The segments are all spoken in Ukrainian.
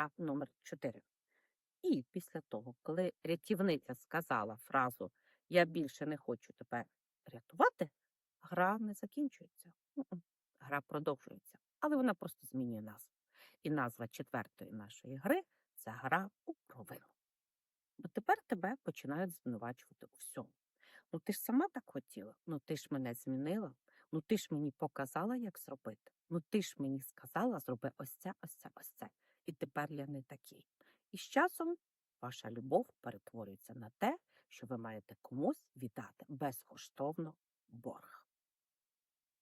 гра номер 4. І після того, коли рятівниця сказала фразу Я більше не хочу тебе рятувати, гра не закінчується. Гра продовжується, але вона просто змінює назву. І назва четвертої нашої гри це гра у провину. Бо тепер тебе починають звинувачувати у всьому. Ну ти ж сама так хотіла, ну ти ж мене змінила, ну ти ж мені показала, як зробити. Ну ти ж мені сказала, зроби ось це, ось це, ось це. І тепер я не такий. І з часом ваша любов перетворюється на те, що ви маєте комусь віддати безкоштовно борг.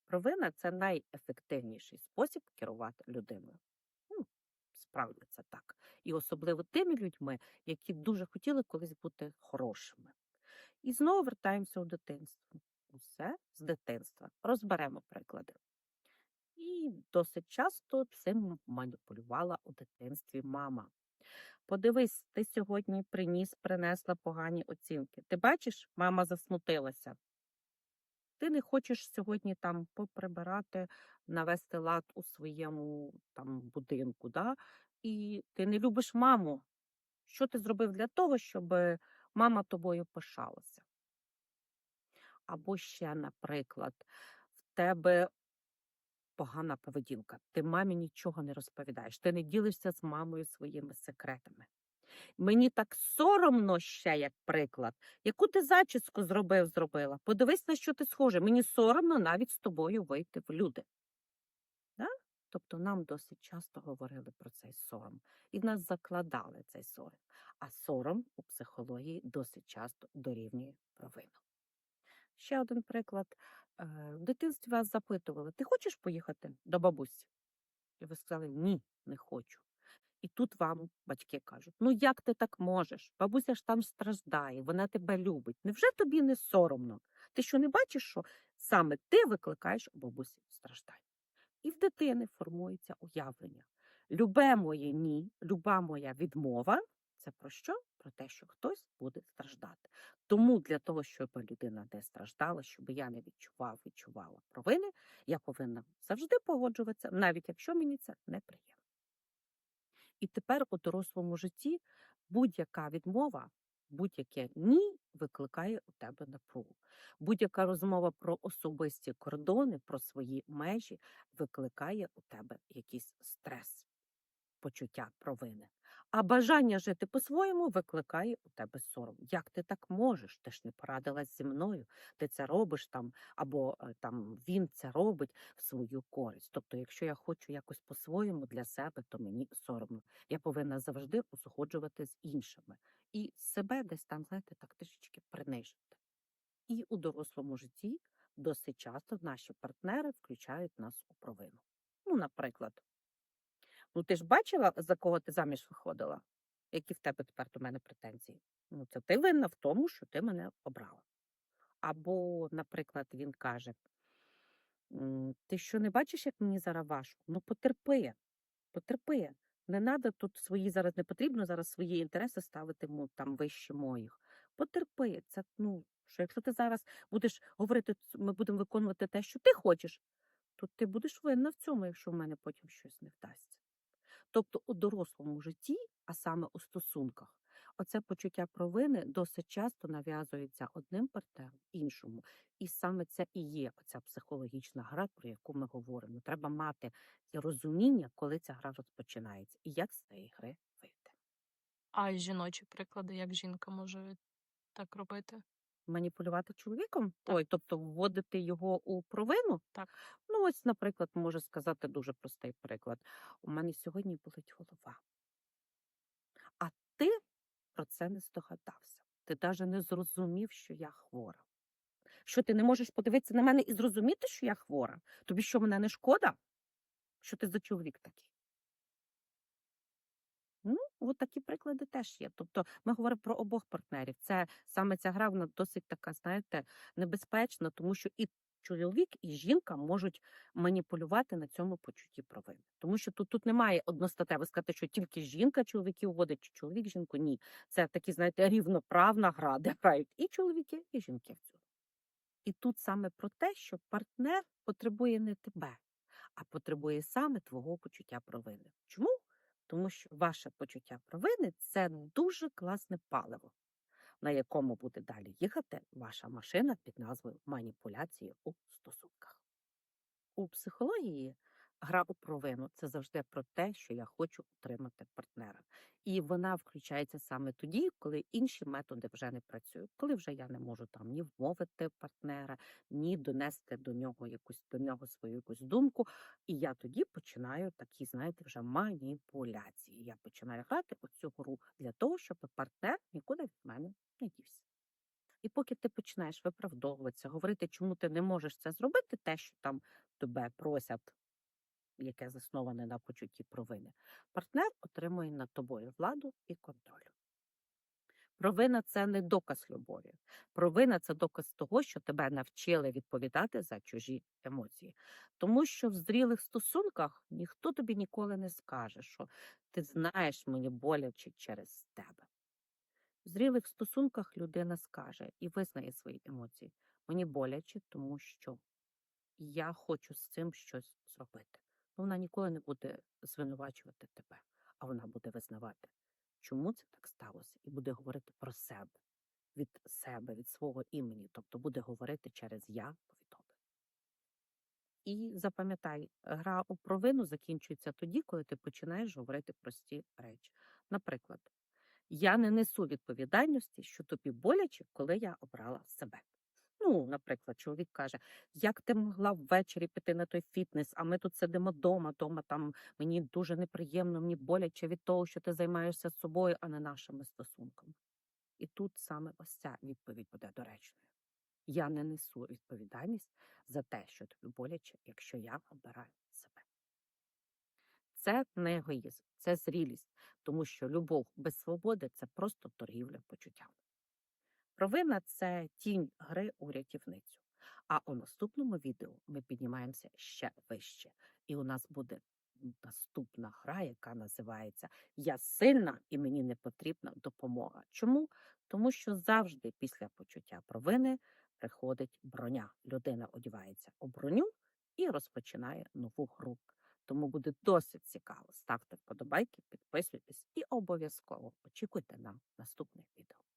Провина це найефективніший спосіб керувати людиною. Ну, справді це так. І особливо тими людьми, які дуже хотіли колись бути хорошими. І знову вертаємося у дитинство. Усе з дитинства. Розберемо приклади. І досить часто цим маніпулювала у дитинстві мама. Подивись, ти сьогодні приніс, принесла погані оцінки. Ти бачиш, мама засмутилася. Ти не хочеш сьогодні там поприбирати, навести лад у своєму там будинку, да? і ти не любиш маму. Що ти зробив для того, щоб мама тобою пишалася? Або ще, наприклад, в тебе погана поведінка. Ти мамі нічого не розповідаєш, ти не ділишся з мамою своїми секретами. Мені так соромно ще, як приклад, яку ти зачіску зробив, зробила. Подивись, на що ти схожий. Мені соромно навіть з тобою вийти в люди. Да? Тобто нам досить часто говорили про цей сором, і нас закладали цей сором. А сором у психології досить часто дорівнює провину. Ще один приклад. Е, В дитинстві вас запитували: ти хочеш поїхати до бабусі? І ви сказали ні, не хочу. І тут вам батьки кажуть: ну як ти так можеш? Бабуся ж там страждає, вона тебе любить. Невже тобі не соромно? Ти що не бачиш, що саме ти викликаєш у бабусі страждання? І в дитини формується уявлення. Любе моє ні, люба моя відмова це про що? Про те, що хтось буде страждати. Тому для того, щоб людина не страждала, щоб я не відчував, відчувала провини, я повинна завжди погоджуватися, навіть якщо мені це неприємно. І тепер у дорослому житті будь-яка відмова, будь-яке ні викликає у тебе напругу. Будь-яка розмова про особисті кордони, про свої межі викликає у тебе якийсь стрес, почуття провини. А бажання жити по-своєму викликає у тебе сором. Як ти так можеш? Ти ж не порадилась зі мною, ти це робиш там, або е, там він це робить в свою користь. Тобто, якщо я хочу якось по-своєму для себе, то мені соромно. Я повинна завжди узгоджувати з іншими і себе десь там, знаєте, так трішечки принижити. І у дорослому житті досить часто наші партнери включають нас у провину. Ну, наприклад, ну ти ж бачила, за кого ти заміж виходила? Які в тебе тепер до мене претензії? Ну, це ти винна в тому, що ти мене обрала. Або, наприклад, він каже: Ти що не бачиш, як мені зараз важко? Ну, потерпи, потерпи. Не треба тут свої зараз не потрібно зараз свої інтереси ставити там вище моїх. Потерпи. Це ну що якщо ти зараз будеш говорити, ми будемо виконувати те, що ти хочеш, то ти будеш винна в цьому, якщо в мене потім щось не вдасться. Тобто у дорослому житті, а саме у стосунках, оце почуття провини досить часто нав'язується одним партнером іншому. І саме це і є оця психологічна гра, про яку ми говоримо. Треба мати розуміння, коли ця гра розпочинається, і як з цієї гри вийти. А жіночі приклади, як жінка може так робити? Маніпулювати чоловіком, Так. ой, тобто вводити його у провину. Так. Ну, ось, наприклад, можу сказати дуже простий приклад. У мене сьогодні болить голова. А ти про це не здогадався. Ти навіть не зрозумів, що я хвора. Що ти не можеш подивитися на мене і зрозуміти, що я хвора? Тобі що мене не шкода? Що ти за чоловік такий? От такі приклади теж є. Тобто ми говоримо про обох партнерів. Це саме ця гра, вона досить така, знаєте, небезпечна, тому що і чоловік, і жінка можуть маніпулювати на цьому почутті провини. Тому що тут, тут немає одностатево сказати, що тільки жінка чоловіків вводить, чи чоловік жінку. Ні. Це такі, знаєте, рівноправна гра, де грають і чоловіки, і жінки в цьому. І тут саме про те, що партнер потребує не тебе, а потребує саме твого почуття провини. Чому? Тому що ваше почуття провини це дуже класне паливо, на якому буде далі їхати ваша машина під назвою маніпуляції у стосунках. У психології гра у провину це завжди про те, що я хочу отримати партнера. І вона включається саме тоді, коли інші методи вже не працюють, коли вже я не можу там ні вмовити партнера, ні донести до нього якусь до нього свою якусь думку. І я тоді починаю такі, знаєте, вже маніпуляції. Я починаю грати оцю гру для того, щоб партнер нікуди від мене не дівся. І поки ти починаєш виправдовуватися, говорити, чому ти не можеш це зробити, те, що там тебе просять, яке засноване на почутті провини, партнер отримує над тобою владу і контроль. Провина це не доказ любові. Провина це доказ того, що тебе навчили відповідати за чужі емоції. Тому що в зрілих стосунках ніхто тобі ніколи не скаже, що ти знаєш мені боляче через тебе. В зрілих стосунках людина скаже і визнає свої емоції. Мені боляче, тому що я хочу з цим щось зробити. Вона ніколи не буде звинувачувати тебе, а вона буде визнавати, чому це так сталося, і буде говорити про себе, від себе, від свого імені, тобто буде говорити через я повідомлення. І запам'ятай, гра у провину закінчується тоді, коли ти починаєш говорити прості речі. Наприклад, я не несу відповідальності, що тобі боляче, коли я обрала себе. Ну, наприклад, чоловік каже: як ти могла ввечері піти на той фітнес, а ми тут сидимо вдома, дома там мені дуже неприємно, мені боляче від того, що ти займаєшся собою, а не нашими стосунками. І тут саме ось ця відповідь буде доречною. Я не несу відповідальність за те, що тобі боляче, якщо я обираю себе. Це не егоїзм, це зрілість, тому що любов без свободи це просто торгівля почуттями. Провина це тінь гри у рятівницю. А у наступному відео ми піднімаємося ще вище, і у нас буде наступна гра, яка називається Я сильна і мені не потрібна допомога. Чому? Тому що завжди після почуття провини приходить броня. Людина одягається у броню і розпочинає нову гру. Тому буде досить цікаво. Ставте вподобайки, підписуйтесь і обов'язково очікуйте на наступне відео.